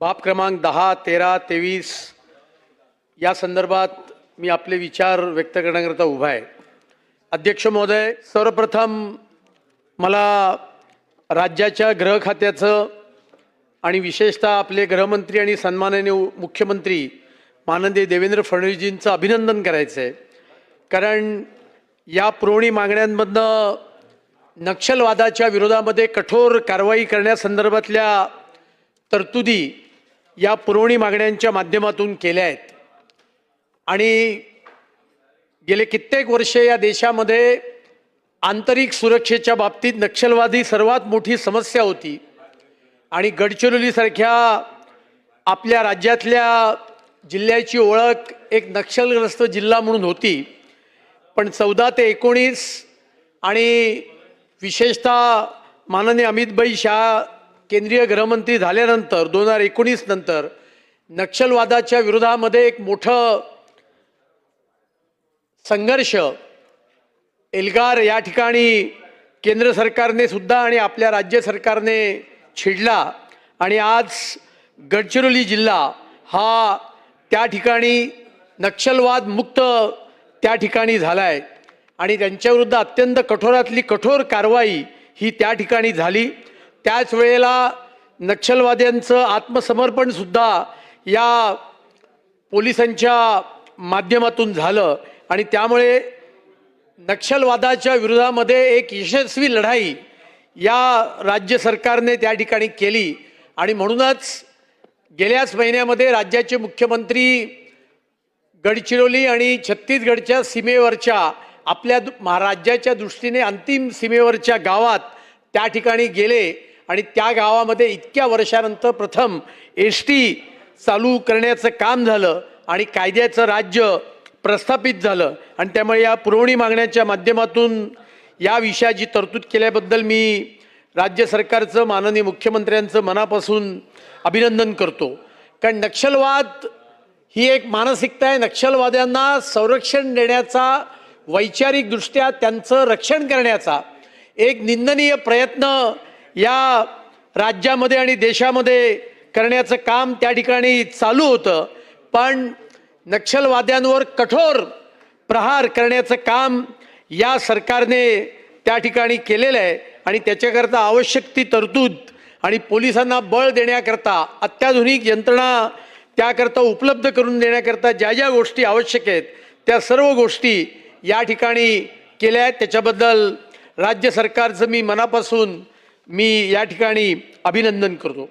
बाब क्रमांक दहा तेरा तेवीस या संदर्भात मी आपले विचार व्यक्त करण्याकरता उभा आहे. अध्यक्ष महोदय सर्वप्रथम मला राज्याच्या गृह खात्याचं आणि विशेषतः आपले गृहमंत्री आणि सन्माननीय मुख्यमंत्री माननीय देवेंद्र फडणवीसजींचं अभिनंदन करायचं आहे. कारण या पुरवणी मागण्यांमधनं नक्षलवादाच्या विरोधामध्ये कठोर कारवाई करण्यासंदर्भातल्या तरतुदी या पुरवणी मागण्यांच्या माध्यमातून केल्या आहेत. आणि गेले कित्येक वर्षे या देशामध्ये आंतरिक सुरक्षेच्या बाबतीत नक्षलवादी सर्वात मोठी समस्या होती. आणि गडचिरोलीसारख्या आपल्या राज्यातल्या जिल्ह्याची ओळख एक नक्षलग्रस्त जिल्हा म्हणून होती. पण चौदा ते एकोणीस आणि विशेषतः माननीय अमितभाई शहा केंद्रीय गृहमंत्री झाल्यानंतर दोन हजार एकोणीस नंतर नक्षलवादाच्या विरोधामध्ये एक मोठं संघर्ष एल्गार या ठिकाणी केंद्र सरकारने सुद्धा आणि आपल्या राज्य सरकारने छिडला. आणि आज गडचिरोली जिल्हा हा त्या ठिकाणी नक्षलवाद मुक्त त्या ठिकाणी झाला आहे आणि त्यांच्याविरुद्ध अत्यंत कठोरातली कठोर कारवाई ही त्या ठिकाणी झाली. त्याच वेळेला नक्षलवाद्यांचं आत्मसमर्पण सुद्धा या पोलिसांच्या माध्यमातून झालं. आणि त्यामुळे नक्षलवादाच्या विरोधामध्ये एक यशस्वी लढाई या राज्य सरकारने त्या ठिकाणी केली. आणि म्हणूनच गेल्याच महिन्यामध्ये राज्याचे मुख्यमंत्री गडचिरोली आणि छत्तीसगडच्या सीमेवरच्या आपल्या दु- महा- राज्याच्या दृष्टीने अंतिम सीमेवरच्या गावात त्या ठिकाणी गेले. आणि त्या गावामध्ये इतक्या वर्षानंतर प्रथम एस टी चालू करण्याचं काम झालं आणि कायद्याचं राज्य प्रस्थापित झालं. आणि त्यामुळे या पुरवणी मागण्याच्या माध्यमातून या विषयाची तरतूद केल्याबद्दल मी राज्य सरकारचं माननीय मुख्यमंत्र्यांचं मनापासून अभिनंदन करतो. कारण नक्षलवाद ही एक मानसिकता आहे. नक्षलवाद्यांना संरक्षण देण्याचा वैचारिकदृष्ट्या त्यांचं रक्षण करण्याचा एक निंदनीय प्रयत्न या राज्यामध्ये आणि देशामध्ये करण्याचं काम त्या ठिकाणी चालू होतं. पण नक्षलवाद्यांवर कठोर प्रहार करण्याचं काम या सरकारने त्या ठिकाणी केलेलं आहे आणि त्याच्याकरता आवश्यक ती तरतूद आणि पोलिसांना बळ देण्याकरता अत्याधुनिक यंत्रणा त्याकरता उपलब्ध करून देण्याकरता ज्या ज्या गोष्टी आवश्यक आहेत त्या सर्व गोष्टी या ठिकाणी केल्या आहेत. त्याच्याबद्दल राज्य सरकारचं मी मनापासून मी या ठिकाणी अभिनंदन करतो.